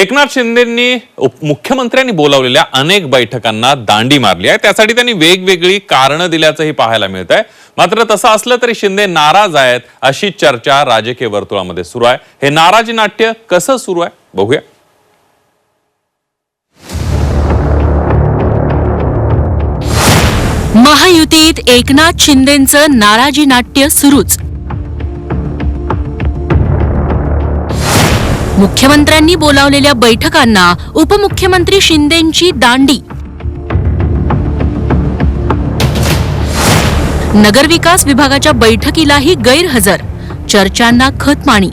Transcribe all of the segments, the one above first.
एकनाथ शिंदेंनी मुख्यमंत्र्यांनी बोलावलेल्या अनेक बैठकांना दांडी मारली आहे. त्यासाठी त्यांनी वेगवेगळी कारणं दिल्याचंही पाहायला मिळत आहे मात्र तसं असलं तरी शिंदे नाराज आहेत अशी चर्चा राजकीय वर्तुळामध्ये सुरू आहे. हे नाराजी नाट्य कसं सुरू आहे? बघूया. महायुतीत एकनाथ शिंदेचं नाराजी नाट्य सुरूच. मुख्यमंत्र्यांनी बोलावलेल्या बैठकांना उपमुख्यमंत्री शिंदेंची दांडी. नगरविकास विभागाच्या बैठकीलाही गैरहजर. चर्चांना खतपाणी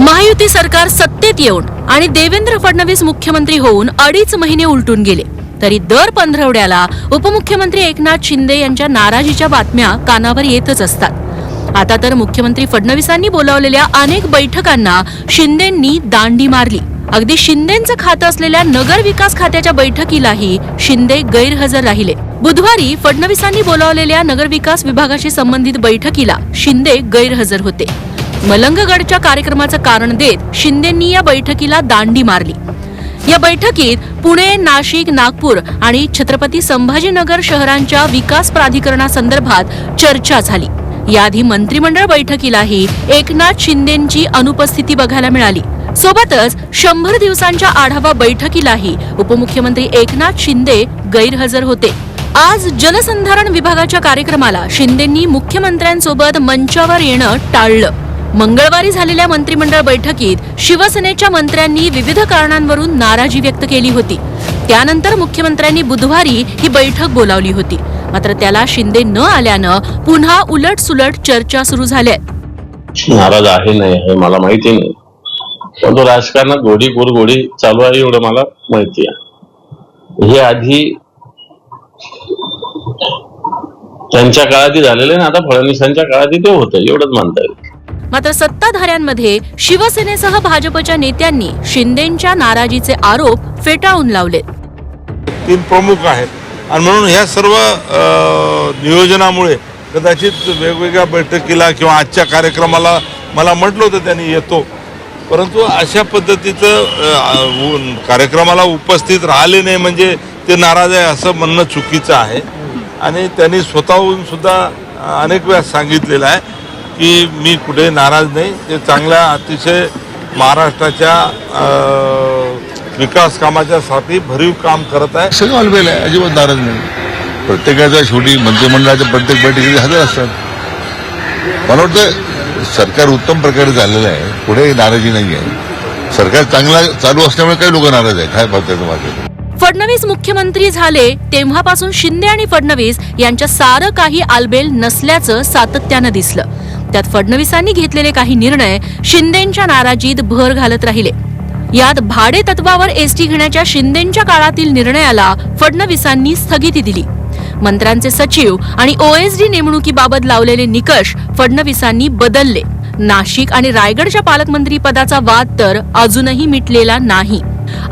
महायुती सरकार सत्तेत येऊन आणि देवेंद्र फडणवीस मुख्यमंत्री होऊन अडीच महिने उलटून गेले. तरी दर पंधरवड्याला उपमुख्यमंत्री एकनाथ शिंदे यांच्या नाराजीच्या बातम्या कानावर येतच असतात. आता तर मुख्यमंत्री फडणवीसांनी बोलावलेल्या अनेक बैठकांना शिंदेंनी दांडी मारली. अगदी शिंदेचं खातं असलेल्या नगर विकास खात्याच्या बैठकीलाही शिंदे गैरहजर राहिले. बुधवारी फडणवीसांनी बोलावलेल्या नगर विकास विभागाशी संबंधित बैठकीला शिंदे गैरहजर होते. मलंगगडच्या कार्यक्रमाचं कारण देत शिंदेंनी या बैठकीला दांडी मारली. या बैठकीत पुणे नाशिक नागपूर आणि छत्रपती संभाजीनगर शहरांच्या विकास प्राधिकरणासंदर्भात चर्चा झाली. याआधी मंत्रिमंडळ बैठकीलाही एकनाथ शिंदेंची अनुपस्थिती बघायला मिळाली. सोबतच शंभर दिवसांच्या आढावा बैठकीलाही उपमुख्यमंत्री एकनाथ शिंदे गैरहजर होते. आज जलसंधारण विभागाच्या कार्यक्रमाला शिंदेंनी मुख्यमंत्र्यांसोबत मंचावर येणं टाळलं. मंगळवारी झालेल्या मंत्रिमंडळ बैठकीत शिवसेनेच्या मंत्र्यांनी विविध कारणांवरून नाराजी व्यक्त केली होती. त्यानंतर मुख्यमंत्र्यांनी बुधवारी ही बैठक बोलावली होती. मात्र त्याला शिंदे न आल्यानं पुन्हा उलट सुलट चर्चा सुरू झाल्या. नाराज आहे नाही आहे मला माहिती नाही. पण तो राजकारणात गोडी गोडी चालू आहे एवढं मला माहिती आहे. हे आधी त्यांच्या काळातही झालेलं ना आता फडणवीसांच्या काळातही ते होतं एवढंच मानता येईल. मात्र सत्ताधाऱ्यांमध्ये शिवसेनेसह भाजपच्या नेत्यांनी शिंदेंच्या नाराजीचे आरोप फेटाळून लावले तीन प्रमुख आहेत. आणि म्हणून ह्या सर्व नियोजनामुळे कदाचित वेगवेगळ्या बैठकीला किंवा आजच्या कार्यक्रमाला मला म्हटलं होतं त्यांनी येतो. परंतु अशा पद्धतीचं कार्यक्रमाला उपस्थित राहिले नाही म्हणजे ते नाराज आहे असं म्हणणं चुकीचं आहे. आणि त्यांनी स्वतःहून सुद्धा अनेक वेळा सांगितलेलं आहे की मी कुठे नाराज नाही. ते चांगल्या अतिशय महाराष्ट्राच्या विकास कामाच्या साठी भरीव काम करत आहे. सगळं ऑलवेल आहे अजिबात नाराज नाही. प्रत्येकाच्या शेवटी मंत्रिमंडळाच्या प्रत्येक बैठकीत हजर असतात. मला वाटतं सरकार उत्तम प्रकारे झालेलं आहे पुढे नाराजी नाही आहे सरकार चांगला चालू असल्यामुळे काही लोक नाराज आहे काय त्याचं मागे फडणवीस मुख्यमंत्री झाले तेव्हापासून शिंदे आणि फडणवीस यांच्या सारं काही आलबेल नसल्याचं सातत्यानं दिसलं. त्यात फडणवीसांनी घेतलेले काही निर्णय शिंदेंच्या नाराजीत भर घालत राहिले. यात भाडे तत्वावर एसटी घेण्याच्या शिंदेंच्या काळातील निर्णयाला फडणवीसांनी स्थगिती दिली. मंत्र्यांचे सचिव आणि ओएसडी नेमणुकीबाबत लावलेले निकष फडणवीसांनी बदलले. नाशिक आणि रायगडच्या पालकमंत्री पदाचा वाद तर अजूनही मिटलेला नाही.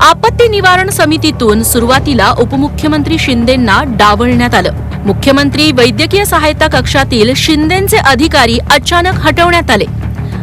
आपत्ती निवारण समितीतून सुरुवातीला उपमुख्यमंत्री शिंदेंना डावलण्यात आलं. मुख्यमंत्री वैद्यकीय सहायता कक्षातील शिंदेंचे अधिकारी अचानक हटवण्यात आले.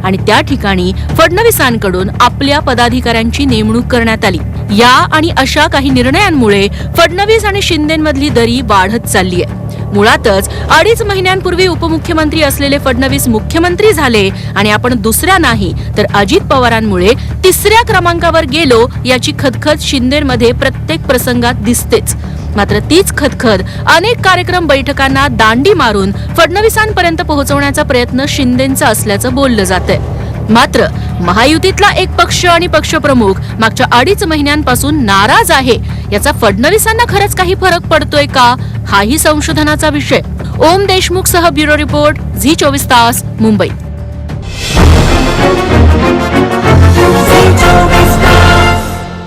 आणि त्या ठिकाणी फडणवीसांकडून आपल्या पदाधिकाऱ्यांची नेमणूक करण्यात आली. या आणि अशा काही निर्णयांमुळे फडणवीस आणि शिंदेमधली दरी वाढत चालली आहे. मुळातच अडीच महिन्यांपूर्वी उपमुख्यमंत्री असलेले फडणवीस मुख्यमंत्री झाले आणि आपण दुसऱ्या नाही तर अजित पवारांमुळे तिसऱ्या क्रमांकावर गेलो याची खदखद शिंदेमध्ये प्रत्येक प्रसंगात दिसतेच. मात्र तीच खदखद अनेक कार्यक्रम बैठकांना दांडी मारून फडणवीसांपर्यंत पोहोचवण्याचा प्रयत्न शिंदेचा असल्याचं बोललं जात आहे मात्र महायुतीतला एक पक्ष आणि पक्षप्रमुख मागच्या अडीच महिन्यांपासून नाराज आहे. याचा फडणवीसांना खरंच काही फरक पडतोय का? हाही संशोधनाचा विषय. ओम देशमुख सह ब्युरो रिपोर्ट झी चोवीस तास मुंबई.